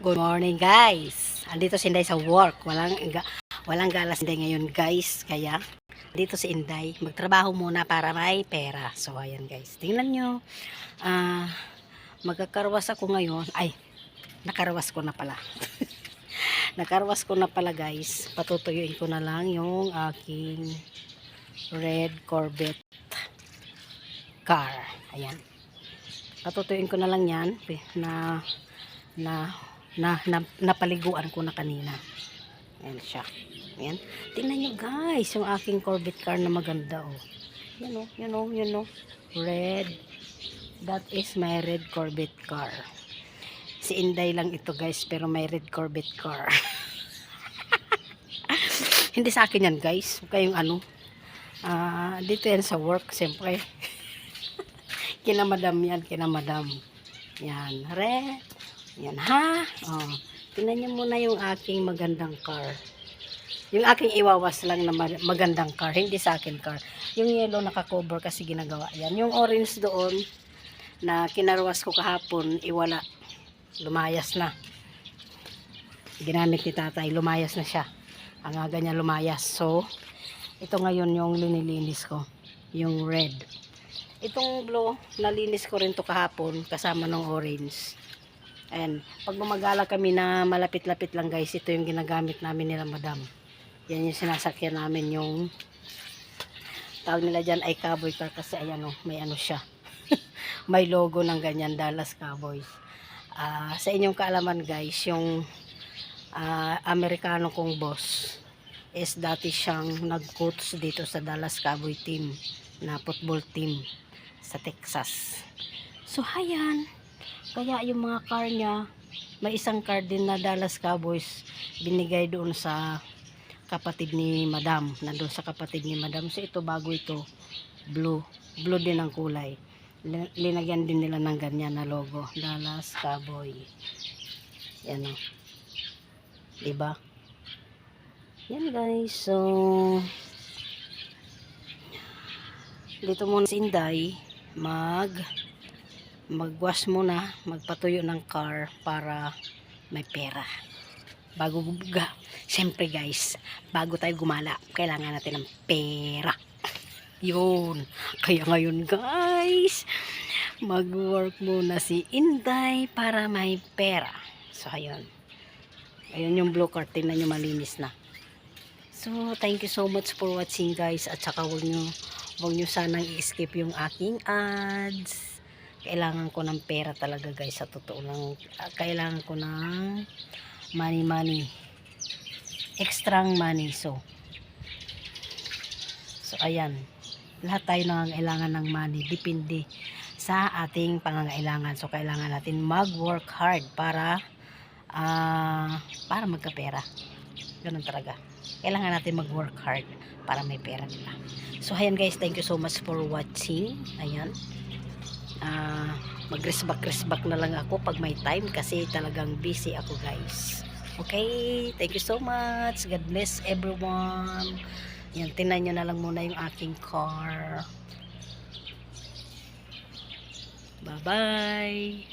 Good morning guys. Andito si Inday sa work. Walang walang gala si Inday ngayon guys. Kaya dito si Inday. Magtrabaho muna para may pera. So ayan guys. Tingnan nyo. Ah, magkakarwas ako ngayon. Ay, nakarwas ko na pala. nakarwas ko na pala guys. Patutuyuin ko na lang yung aking red Corvette car. Ayan. Patutuyuin ko na lang yan na na na, na napaliguan ko na kanina. Ayan siya. Ayan. Tingnan nyo guys, yung aking Corvette car na maganda oh. Yan oh, yan oh, yan oh. Red. That is my red Corvette car. Si Inday lang ito guys, pero may red Corvette car. Hindi sa akin yan guys. Kayong ano. Ah, dito yan sa work, siyempre. kina madam yan, kina madam. Yan, red. Yan ha. Oh. Tingnan niyo muna yung aking magandang car. Yung aking iwawas lang na ma- magandang car, hindi sa akin car. Yung yellow naka-cover kasi ginagawa yan. Yung orange doon na kinarwas ko kahapon, iwala. Lumayas na. Ginamit ni tatay, lumayas na siya. Ang aga niya lumayas. So, ito ngayon yung linilinis ko. Yung red. Itong blue, nalinis ko rin to kahapon kasama ng orange. And pag gumagala kami na malapit-lapit lang guys, ito yung ginagamit namin nila madam. Yan yung sinasakyan namin yung tawag nila dyan ay cowboy car kasi ayan o, may ano siya. may logo ng ganyan, Dallas Cowboys. Ah, sa inyong kaalaman guys, yung ah, Amerikano kong boss is dati siyang nag-coach dito sa Dallas Cowboy team na football team sa Texas. So, hayan. Kaya yung mga car niya, may isang car din na Dallas Cowboys binigay doon sa kapatid ni Madam. Nandun sa kapatid ni Madam. So ito bago ito, blue. Blue din ang kulay. Lin- Linagyan din nila ng ganyan na logo. Dallas Cowboy. Yan o. Diba? Yan guys. So, dito muna si Inday mag magwash muna, magpatuyo ng car para may pera. Bago ga, syempre guys, bago tayo gumala, kailangan natin ng pera. Yun. Kaya ngayon guys, mag-work muna si Inday para may pera. So ayun. Ayun yung blue card, tingnan nyo malinis na. So, thank you so much for watching guys. At saka huwag nyo, huwag nyo sanang i-skip yung aking ads kailangan ko ng pera talaga guys sa totoo lang. Ah, kailangan ko ng money money. Extra money so. So ayan. Lahat tayo nangangailangan ng money. Depende sa ating pangangailangan. So kailangan natin mag work hard para ah para magkapera. Ganun talaga. Kailangan natin mag work hard para may pera diba so ayan guys. Thank you so much for watching. Ayan ah mag-resback-resback na lang ako pag may time kasi talagang busy ako guys. Okay, thank you so much. God bless everyone. Yan, tinan nyo na lang muna yung aking car. Bye-bye.